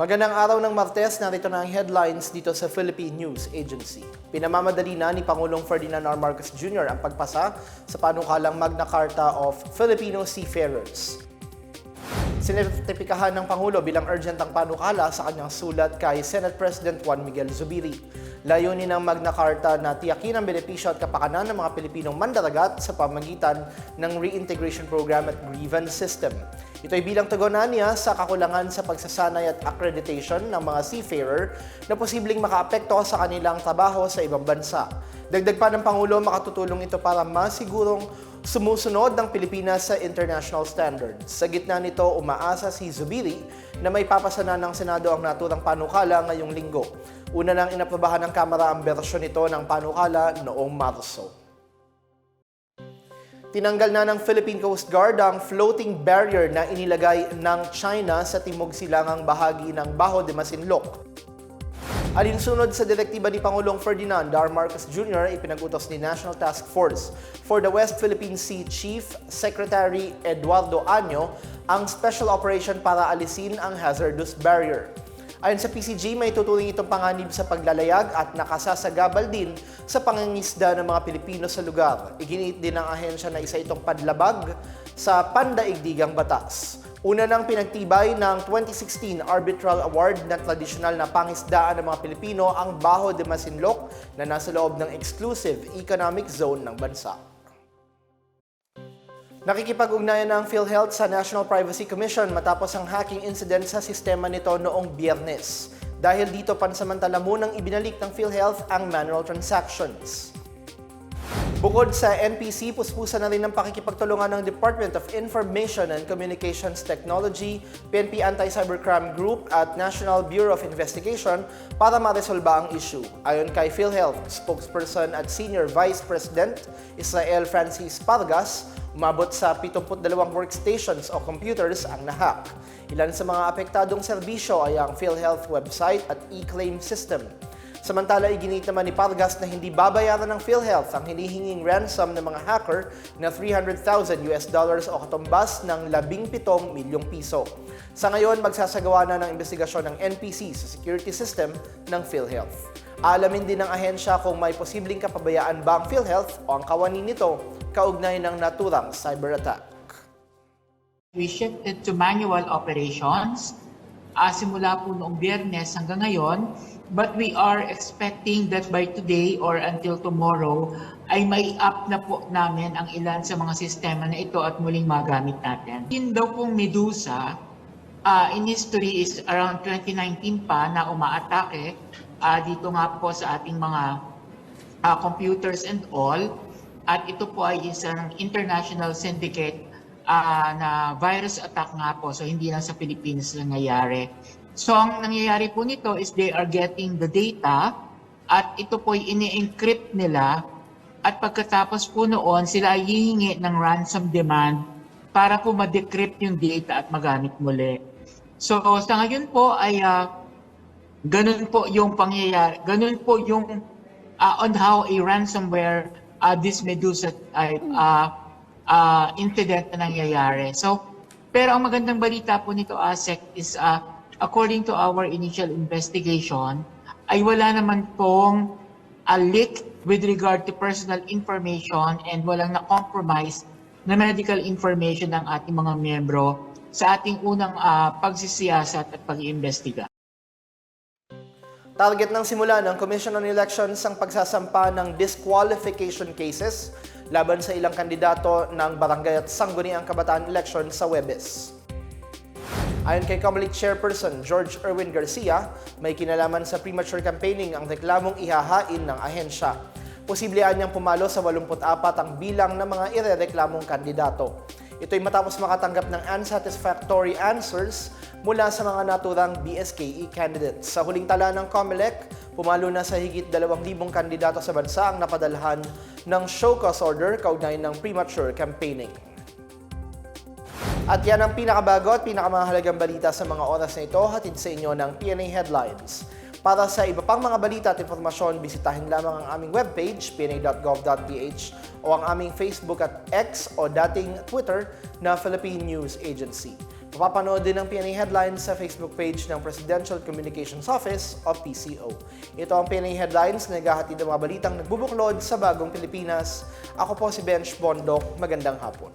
Magandang araw ng Martes, narito na ang headlines dito sa Philippine News Agency. Pinamamadali na ni Pangulong Ferdinand R. Marcos Jr. ang pagpasa sa panukalang Magna Carta of Filipino Seafarers. Sinertipikahan ng Pangulo bilang urgent ang panukala sa kanyang sulat kay Senate President Juan Miguel Zubiri. Layunin ng Magna Carta na tiyakin ang benepisyo at kapakanan ng mga Pilipinong mandaragat sa pamagitan ng reintegration program at grievance system. Ito ay bilang tugunan niya sa kakulangan sa pagsasanay at accreditation ng mga seafarer na posibleng makaapekto sa kanilang trabaho sa ibang bansa. Dagdag pa ng Pangulo, makatutulong ito para masigurong sumusunod ng Pilipinas sa international standards. Sa gitna nito, umaasa si Zubiri na may papasana ng Senado ang naturang panukala ngayong linggo. Una nang inaprobahan ng Kamara ang bersyon nito ng panukala noong Marso. Tinanggal na ng Philippine Coast Guard ang floating barrier na inilagay ng China sa timog silangang bahagi ng Baho de Masinloc. Alinsunod sa direktiba ni Pangulong Ferdinand R. Marcos Jr., ipinagutos ni National Task Force for the West Philippine Sea Chief Secretary Eduardo Año ang special operation para alisin ang hazardous barrier. Ayon sa PCG, may tuturing itong panganib sa paglalayag at nakasasagabal din sa pangangisda ng mga Pilipino sa lugar. Iginiit din ng ahensya na isa itong padlabag sa pandaigdigang batas. Una nang pinagtibay ng 2016 Arbitral Award na tradisyonal na pangisdaan ng mga Pilipino ang Baho de Masinloc na nasa loob ng exclusive economic zone ng bansa. Nakikipag-ugnayan na ang PhilHealth sa National Privacy Commission matapos ang hacking incident sa sistema nito noong biyernes. Dahil dito pansamantala munang ibinalik ng PhilHealth ang manual transactions. Bukod sa NPC, puspusan na rin ng pakikipagtulungan ng Department of Information and Communications Technology, PNP Anti-Cybercrime Group at National Bureau of Investigation para maresolba ang issue. Ayon kay PhilHealth spokesperson at Senior Vice President Israel Francis Pargas, umabot sa 72 workstations o computers ang nahack. Ilan sa mga apektadong serbisyo ay ang PhilHealth website at e-claim system. Samantala, iginit naman ni Pargas na hindi babayaran ng PhilHealth ang hinihinging ransom ng mga hacker na 300,000 US dollars o katumbas ng 17 milyong piso. Sa ngayon, magsasagawa na ng investigasyon ng NPC sa security system ng PhilHealth. Alamin din ng ahensya kung may posibleng kapabayaan ba ang PhilHealth o ang kawani nito kaugnay ng naturang cyber attack. We shifted to manual operations uh, simula po noong biyernes hanggang ngayon. But we are expecting that by today or until tomorrow ay may up na po namin ang ilan sa mga sistema na ito at muling magamit natin. Yun daw pong Medusa, uh, in history is around 2019 pa na umaatake uh, dito nga po sa ating mga uh, computers and all. At ito po ay isang international syndicate ah, na virus attack nga po. So hindi lang sa Pilipinas lang nangyayari. So ang nangyayari po nito is they are getting the data at ito po ini-encrypt nila at pagkatapos po noon sila ay hihingi ng ransom demand para po ma-decrypt yung data at magamit muli. So sa ngayon po ay ah, ganun po yung pangyayari, ganun po yung uh, on how a ransomware uh, this Medusa uh, uh, uh, incident na nangyayari. So, pero ang magandang balita po nito, ASEC, is uh, according to our initial investigation, ay wala naman pong a leak with regard to personal information and walang na-compromise na medical information ng ating mga miyembro sa ating unang uh, pagsisiyasat at pag-iimbestiga. Target ng simula ng Commission on Elections ang pagsasampa ng disqualification cases laban sa ilang kandidato ng barangay at sangguniang kabataan election sa Webes. Ayon kay Comelec Chairperson George Erwin Garcia, may kinalaman sa premature campaigning ang reklamong ihahain ng ahensya. Posibleng niyang pumalo sa 84 ang bilang ng mga irereklamong kandidato. Ito'y matapos makatanggap ng unsatisfactory answers mula sa mga naturang BSKE candidates. Sa huling tala ng COMELEC, pumalo na sa higit 2,000 kandidato sa bansa ang napadalhan ng show cause order kaugnay ng premature campaigning. At yan ang pinakabago at pinakamahalagang balita sa mga oras na ito, hatid sa inyo ng PNA Headlines. Para sa iba pang mga balita at informasyon, bisitahin lamang ang aming webpage, pna.gov.ph o ang aming Facebook at X o dating Twitter na Philippine News Agency. Mapapanood din ang PNA Headlines sa Facebook page ng Presidential Communications Office o PCO. Ito ang PNA Headlines na naghahatid ng mga balitang nagbubuklod sa bagong Pilipinas. Ako po si Bench Bondok. Magandang hapon.